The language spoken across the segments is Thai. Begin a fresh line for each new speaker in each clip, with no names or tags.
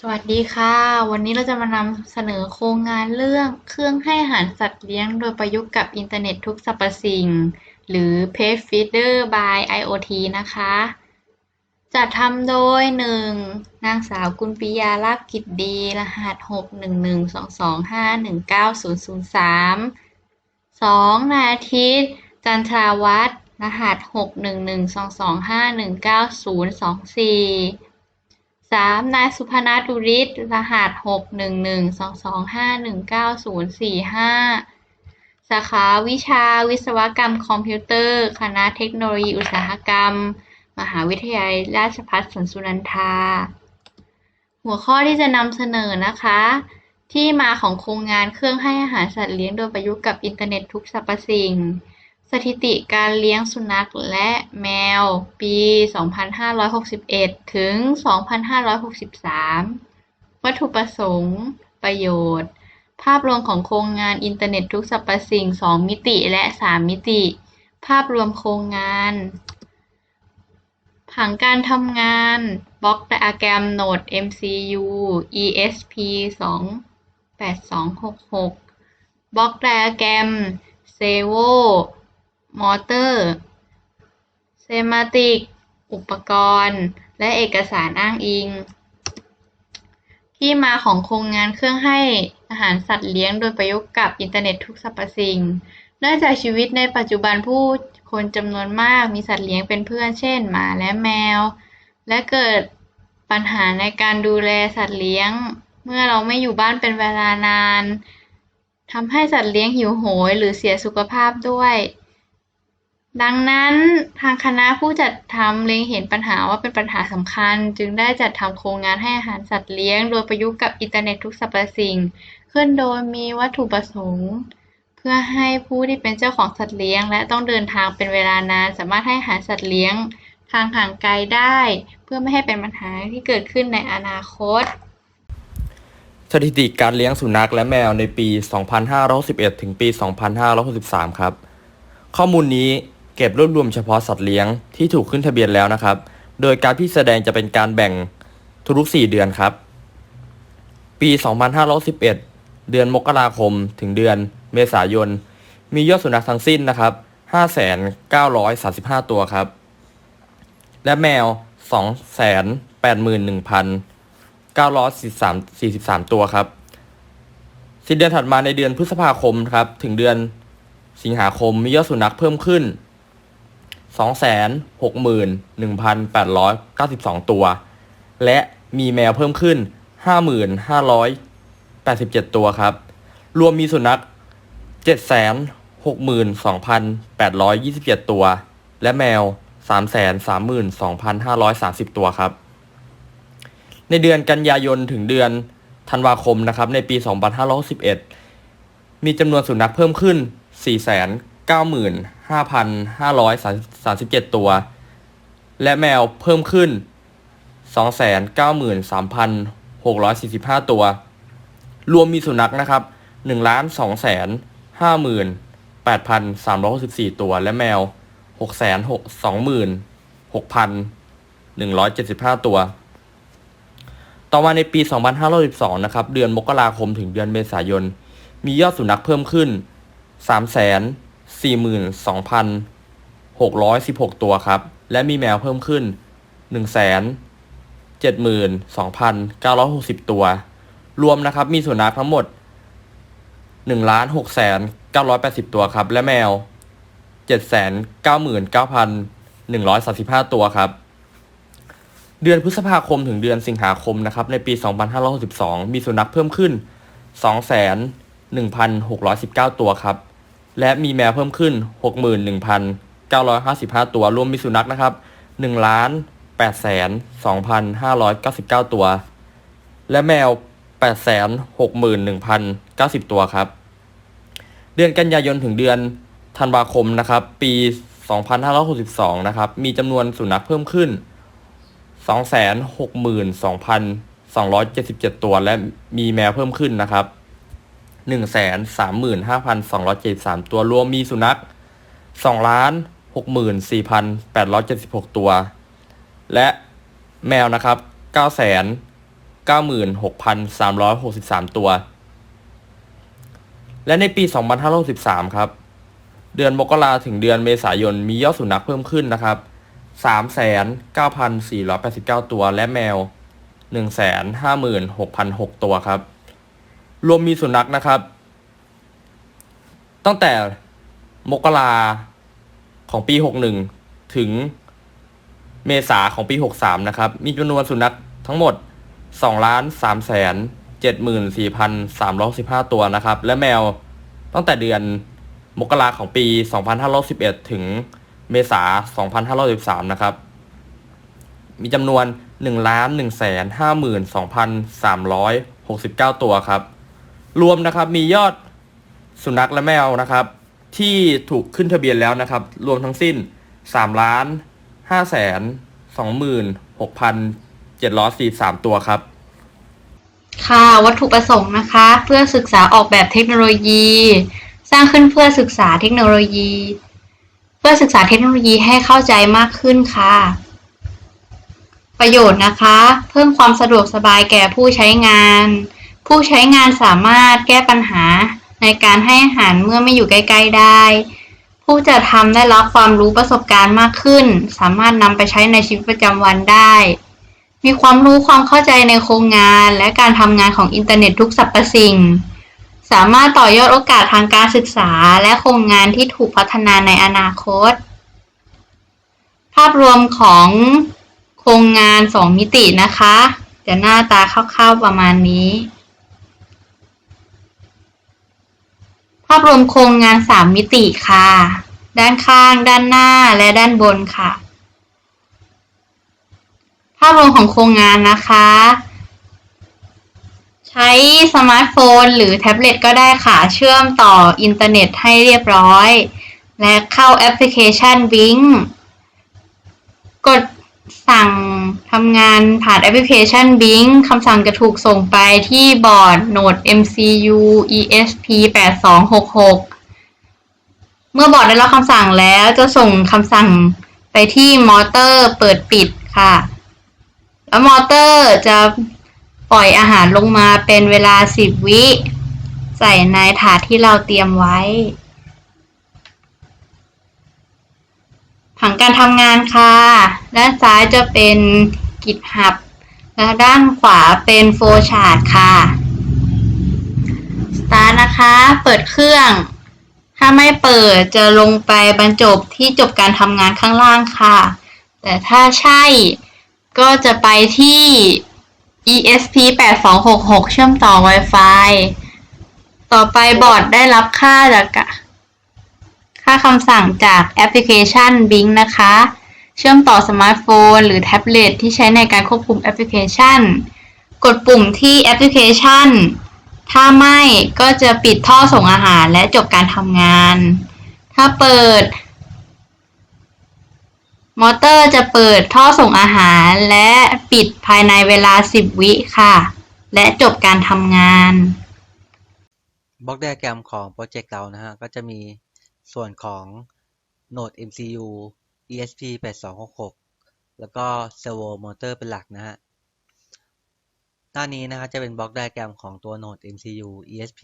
สวัสดีค่ะ วันนี้เราจะมานำเสนอโครงงานเรื่องเครื่องให้อาหารสัตว์เลี้ยงโดยประยุกต์กับอินเทอร์เน็ตทุกสรรพสิ่ง หรือ Pet Feeder by IoT นะคะ จัดทำโดย 1. นางสาวกุลปิยาลาภกิจดี รหัส 61122519003 2. นายอาทิตย์ จันทราวัฒน์รหัส 61122519024 สามนายสุพนัทุริศรหัสหกหนึ่งหนึ่งสองสองห้าหนึ่งเก้าศูนย์สี่ห้าสาขาวิชาวิศวกรรมคอมพิวเตอร์ คณะเทคโนโลยีอุตสาหกรรม มหาวิทยาลัยราชภัฏสวนสุนันทา หัวข้อที่จะนำเสนอนะคะ ที่มาของโครงงานเครื่องให้อาหารสัตว์เลี้ยงโดยประยุกต์กับอินเทอร์เน็ตทุกสรรพสิ่ง สถิติการเลี้ยงสุนัขและแมว ปี 2561 ถึง 2563 วัตถุประสงค์ ประโยชน์ ภาพรวมของโครงงานอินเทอร์เน็ตทุกสรรพสิ่ง 2 มิติและ 3 มิติ ภาพรวมโครงงาน ผังการทำงานบล็อกไดอะแกรมโหนด MCU ESP 28266 บล็อกไดอะแกรมเซโว มอเตอร์ เซมาติก อุปกรณ์ และเอกสารอ้างอิง ที่มาของโครงงานเครื่องให้อาหารสัตว์เลี้ยงโดยประยุกต์กับอินเทอร์เน็ตทุกสรรพสิ่ง เนื่องจากชีวิตในปัจจุบันผู้คนจำนวนมากมีสัตว์เลี้ยงเป็นเพื่อน เช่น หมาและแมว และเกิดปัญหาในการดูแลสัตว์เลี้ยง เมื่อเราไม่อยู่บ้านเป็นเวลานานทำให้สัตว์เลี้ยงหิวโหยหรือเสียสุขภาพด้วย ดังนั้นทางคณะผู้จัดทำเล็งเห็นปัญหาว่าเป็นปัญหาสำคัญ จึงได้จัดทำโครงงานให้อาหารสัตว์เลี้ยง โดยประยุกต์กับอินเทอร์เน็ตทุกสรรพสิ่ง ขึ้นโดยมีวัตถุประสงค์ เพื่อให้ผู้ที่เป็นเจ้าของสัตว์เลี้ยง และต้องเดินทางเป็นเวลานานสามารถให้อาหารสัตว์เลี้ยง ทางห่างไกลได้ เพื่อไม่ให้เป็นปัญหาที่เกิดขึ้นในอนาคต
สถิติการเลี้ยงสุนัขและแมวในปี 2561ถึงปี 2563 ครับ ข้อมูลนี้ เก็บรวบรวมเฉพาะสัตว์เลี้ยงที่ถูกขึ้นทะเบียนแล้วนะครับ โดยการที่แสดงจะเป็นการแบ่งทุกๆ4เดือนครับ ปี 2511 เดือนมกราคม ถึงเดือนเมษายน มียอดสุนัขทั้งสิ้นนะครับ 5,935 ตัวครับ และแมว 2,81,943 ตัวครับสิ้นเดือนถัดมาในเดือนพฤษภาคมครับ ถึงเดือนสิงหาคมมียอดสุนัขเพิ่มขึ้น 261,892 ตัว และมีแมวเพิ่มขึ้น 5,587 ตัวครับ รวมมีสุนัข 762,827 ตัว และแมว 332,530 ตัวครับ ในเดือนกันยายนถึงเดือนธันวาคมนะครับในปี 2511 มีจำนวนสุนัขเพิ่มขึ้น 95,537 ตัว และแมวเพิ่มขึ้น 293,645 ตัว รวมมีสุนัขนะครับ 1,256,364 ตัว และแมว 626,175 ตัว ต่อมาในปี 2512 นะครับ เดือนมกราคมถึงเดือนเมษายน มียอดสุนัขเพิ่มขึ้น 3 0 0 0 42,616 ตัวครับ และมีแมวเพิ่มขึ้น172,960 ตัว รวมนะครับมีสุนัขทั้งหมด 1,6980 ตัวครับ และแมว 799,135 ตัวครับ เดือนพฤษภาคมถึงเดือนสิงหาคมนะครับ ในปี 2562 มีสุนัขเพิ่มขึ้น 2,1,619 ตัวครับ และมีแมวเพิ่มขึ้น 61,955 ตัว รวมมีสุนัขนะครับ1,802,599 ตัว และแมว 861,090 ตัวครับ เดือนกันยายนถึงเดือนธันวาคมนะครับ ปี 2562 นะครับ มีจำนวนสุนัขเพิ่มขึ้น 262,277 ตัว และมีแมวเพิ่มขึ้นนะครับ 135,273 ตัวรวมมีสุนัข264,876 ตัว และแมวนะครับ96,363 ตัว และในปี 2563 ครับ เดือนมกราถึงเดือนเมษายนมียอดสุนัขเพิ่มขึ้นนะครับ39,489 ตัว และแมว 156,006 ตัวครับ รวมมีสุนัขนะครับ ตั้งแต่มกราของปี 61 ถึงเมษาของปี 63 นะครับ มีจำนวนสุนัขทั้งหมด2ล้าน3แสน74,315 ตัวนะครับ และแมวตั้งแต่เดือนมกราของปี 2511 ถึงเมษา 2513 นะครับ มีจำนวน1ล้าน1แสน52,369 ตัวครับ รวมนะครับมียอดสุนัขและแมวนะครับ ที่ถูกขึ้นทะเบียนแล้วนะครับ รวมทั้งสิ้น3ล้าน5แสน26,743 ตัวครับ
ค่ะวัตถุประสงค์นะคะ เพื่อศึกษาออกแบบเทคโนโลยี สร้างขึ้นเพื่อศึกษาเทคโนโลยี เพื่อศึกษาเทคโนโลยีให้เข้าใจมากขึ้นค่ะ ประโยชน์นะคะ เพิ่มความสะดวกสบายแก่ผู้ใช้งาน ผู้ใช้งานสามารถแก้ปัญหาในการให้อาหารเมื่อไม่อยู่ใกล้ ๆ ได้ ผู้จัดทำได้รับความรู้ประสบการณ์มากขึ้น สามารถนำไปใช้ในชีวิตประจำวันได้ มีความรู้ความเข้าใจในโครงงานและการทำงานของอินเทอร์เน็ตทุกสรรพสิ่ง สามารถต่อยอดโอกาสทางการศึกษาและโครงงานที่ถูกพัฒนาในอนาคต ภาพรวมของโครงงาน 2 มิตินะคะ จะหน้าตาคร่าวๆประมาณนี้าพรวมโครงงาน3มิติค่ะ ด้านข้าง ด้านหน้า และด้านบนค่ะ ภาพรวมของโครงงานนะคะ ใช้สมาร์ทโฟน หรือแท็บเล็ตก็ได้ค่ะ เชื่อมต่ออินเทอร์เน็ตให้เรียบร้อย และเข้าแอปพลิเคชัน Bing กด สั่งทำงานผ่านแอปพลิเคชัน Bing คำสั่งจะถูกส่งไปที่บอร์ด Node MCU ESP 8266 เมื่อบอร์ดได้รับคำสั่งแล้วจะส่งคำสั่งไปที่มอเตอร์เปิดปิดค่ะ แล้วมอเตอร์จะปล่อยอาหารลงมาเป็นเวลา 10 วิ ใส่ในถาดที่เราเตรียมไว้ ผังการทำงานค่ะ ด้านซ้ายจะเป็น GitHub และด้านขวาเป็น Flowchart ค่ะ Start นะคะ เปิดเครื่อง ถ้าไม่เปิดจะลงไปบรรจบที่จบการทำงานข้างล่างค่ะ แต่ถ้าใช่ก็จะไปที่ ESP 8266เชื่อมต่อ Wi-Fi ต่อไปบอร์ดได้รับค่าจากกะ ค่าคำสั่งจากแอปพลิเคชัน Bing นะคะ เชื่อมต่อสมาร์ทโฟน หรือแท็บเล็ตที่ใช้ในการควบคุมแอปพลิเคชัน กดปุ่มที่แอปพลิเคชัน ถ้าไม่ก็จะปิดท่อส่งอาหารและจบการทำงาน ถ้าเปิด มอเตอร์จะเปิดท่อส่งอาหารและปิดภายในเวลา 10 วิค่ะ และจบการทำงาน
บล็อกไดอะแกรมของโปรเจกต์เรานะฮะ ก็จะมี ส่วนของ Node MCU ESP 8266 แล้วก็ Servo Motor เป็นหลักนะฮะ หน้านี้นะฮะจะเป็นบล็อกไดอะแกรมของตัว Node MCU ESP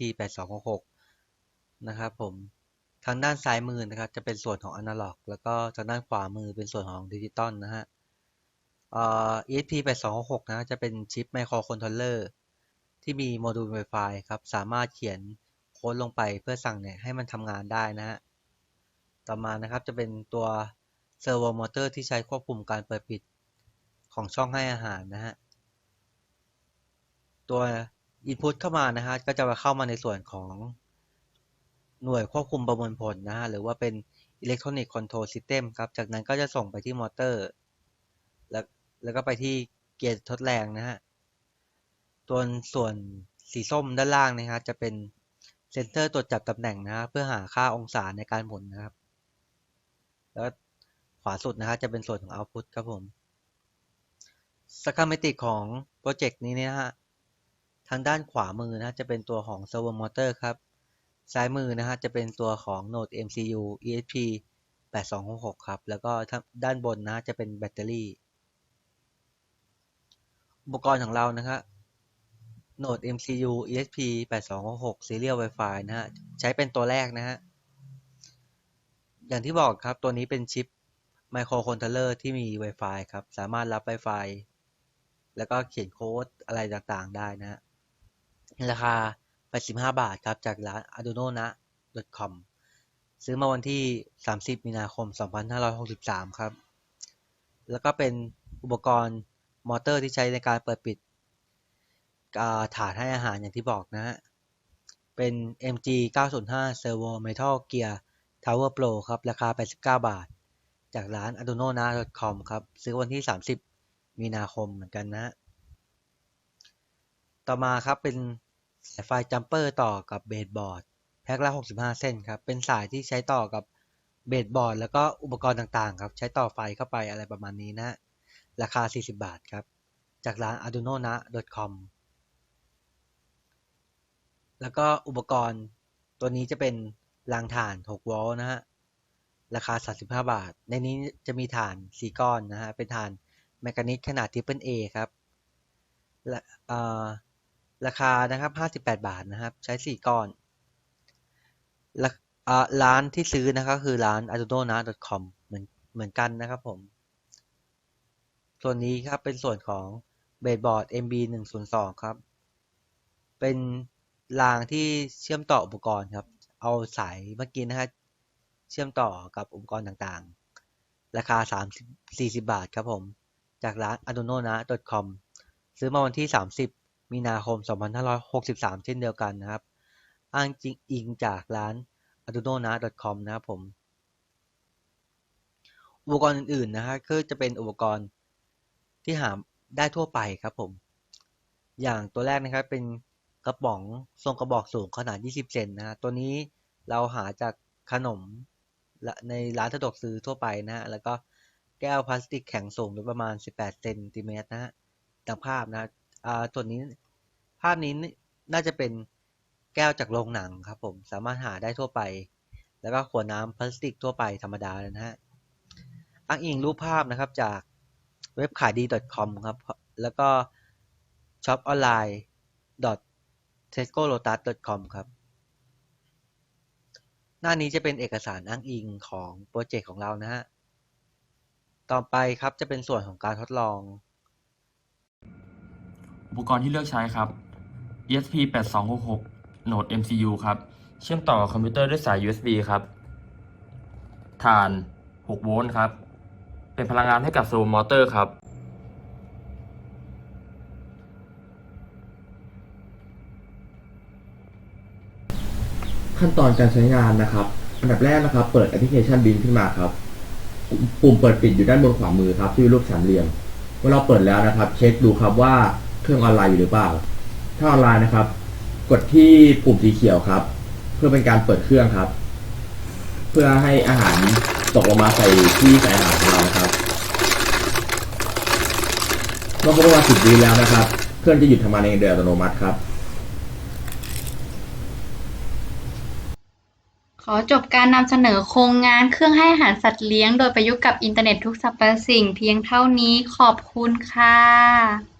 8266 นะครับผม ทางด้านซ้ายมือนะครับจะเป็นส่วนของ Analog แล้วก็ทางด้านขวามือเป็นส่วนของดิจิตอลนะฮะ ESP 8266นะฮะจะเป็นชิปไมโครคอนโทรลเลอร์ที่มีโมดูล Wi-Fi ครับ สามารถเขียนโค้ดลงไปเพื่อสั่งเนี่ยให้มันทำงานได้นะฮะ ต่อมานะครับจะเป็นตัว Servo Motor ที่ใช้ควบคุมการเปิดปิดของช่องให้อาหารนะฮะ ตัว Input เข้ามานะฮะก็จะเข้ามาในส่วนของหน่วยควบคุมประมวลผลนะฮะหรือว่าเป็น Electronic Control System ครับ จากนั้นก็จะส่งไปที่มอเตอร์ แล้วแล้วก็ไปที่เกียร์ทดแรงนะฮะตัวส่วนสีส้มด้านล่างนะฮะจะเป็นเซนเซอร์ตรวจจับตำแหน่งนะฮะเพื่อหาค่าองศาในการหมุนนะครับ แล้วขวาสุดนะฮะจะเป็นส่วนของ Output ครับผมสก e มติของโปรเจกต์นี้นะฮะทางด้านขวามือนะจะเป็นตัวของ Servo Motor ครับซ้ายมือนะฮะจะเป็นตัวของ Node MCU ESP 8266 ครับ แล้วก็ด้านบนนะจะเป็นแบตเตอรี่ อุปกรณ์ของเรานะครับ Node MCU ESP 8266 Serial Wi-Fi นะฮะ ใช้เป็นตัวแรกนะฮะ อย่างที่บอกครับตัวนี้เป็นชิปไมโครคอนโทรลเลอร์ที่มี Wi-Fi ครับ สามารถรับ Wi-Fi แล้วก็เขียนโค้ดอะไรต่างๆได้นะ ราคา 85 บาทครับ จากร้าน Arduino นะ .com ซื้อมาวันที่ 30 มีนาคม 2563 ครับ แล้วก็เป็นอุปกรณ์มอเตอร์ที่ใช้ในการเปิดปิดอ่าฐานให้อาหารอย่างที่บอกนะฮะ เป็น MG 905 Servo Metal Gear Tower Pro ครับ ราคา 89 บาท จากร้าน arduino.com ครับ ซื้อวันที่ 30 มีนาคมเหมือนกันนะ ต่อมาครับเป็นสายไฟจัมเปอร์ต่อกับเบสบอร์ดแพ็คละ 65 เส้นครับ เป็นสายที่ใช้ต่อกับเบสบอร์ดแล้วก็อุปกรณ์ต่างๆ ครับ ใช้ต่อไฟเข้าไปอะไรประมาณนี้นะ ราคา 40 บาทครับ จากร้าน arduino.com แล้วก็อุปกรณ์ตัวนี้จะเป็น รางถ่าน 6 โวลต์นะฮะ ราคา 35 บาท ในนี้จะมีถ่าน 4 ก้อนนะฮะ เป็นถ่านแมกนิกขนาด Triple A ครับราคานะครับ 58 บาทนะครับ ใช้ 4 ก้อนและอ่าร้านที่ซื้อนะครับคือร้าน arduino.com เหมือนเหมือนกันนะครับผม ส่วนนี้ครับเป็นส่วนของเบสบอร์ด MB 1 0 2ครับ เป็นรางที่เชื่อมต่ออุปกรณ์ครับ เอาสายเมื่อกี้นะฮะเชื่อมต่อกับอุปกรณ์ต่างๆ ราคา30 40 บาทครับผม จากร้าน arduino.com ซื้อมาวันที่ 30 มีนาคม 2563 เช่นเดียวกันนะครับ อ้างจริงอิงจากร้าน arduino.com นะครับผม อุปกรณ์อื่นๆนะฮะก็จะเป็นอุปกรณ์ที่หาได้ทั่วไปครับผม อย่างตัวแรกนะครับเป็น กระป๋องทรงกระบอกสูงขนาด 20 เซนนะฮะ ตัวนี้เราหาจากขนมในร้านสะดวกซื้อทั่วไปนะฮะ แล้วก็แก้วพลาสติกแข็งสูงหรือประมาณ 18 เซนติเมตรนะฮะดังภาพนะอ่าส่วนนี้ภาพนี้น่าจะเป็นแก้วจากโรงหนังครับผม สามารถหาได้ทั่วไป แล้วก็ขวดน้ำพลาสติกทั่วไปธรรมดานะฮะ อ้างอิงรูปภาพนะครับจากเว็บขายดี .com ครับ แล้วก็ shop online tesco lotus com ครับ หน้านี้จะเป็นเอกสารอ้างอิงของโปรเจกต์ของเรานะฮะ ต่อไปครับจะเป็นส่วนของการทดลอง
อุปกรณ์ที่เลือกใช้ครับ ESP 8266 Node MCU ครับ เชื่อมต่อกับคอมพิวเตอร์ด้วยสาย USB ครับถ่าน 6 โวลต์ครับ เป็นพลังงานให้กับโซลมอเตอร์ครับ ขั้นตอนการใช้งานนะครับ อันดับแรกนะครับ เปิดแอปพลิเคชันบินขึ้นมาครับ ปุ่มเปิดปิดอยู่ด้านบนขวามือครับ ที่รูปสามเหลี่ยม เมื่อเราเปิดแล้วนะครับ เช็คดูครับว่าเครื่องออนไลน์อยู่หรือเปล่า ถ้าออนไลน์นะครับ กดที่ปุ่มสีเขียวครับ เพื่อเป็นการเปิดเครื่องครับ เพื่อให้อาหารตกลงมาใส่ที่ใส่อาหารของเรานะครับเมื่อครบประมาณสิบวิแล้วนะครับ เครื่องจะหยุดทำงานเองโดยอัตโนมัติครับ
ขอจบการนำเสนอโครงงานเครื่องให้อาหารสัตว์เลี้ยง โดยประยุกต์กับอินเทอร์เน็ตทุกสรรพสิ่งเพียงเท่านี้ขอบคุณค่ะ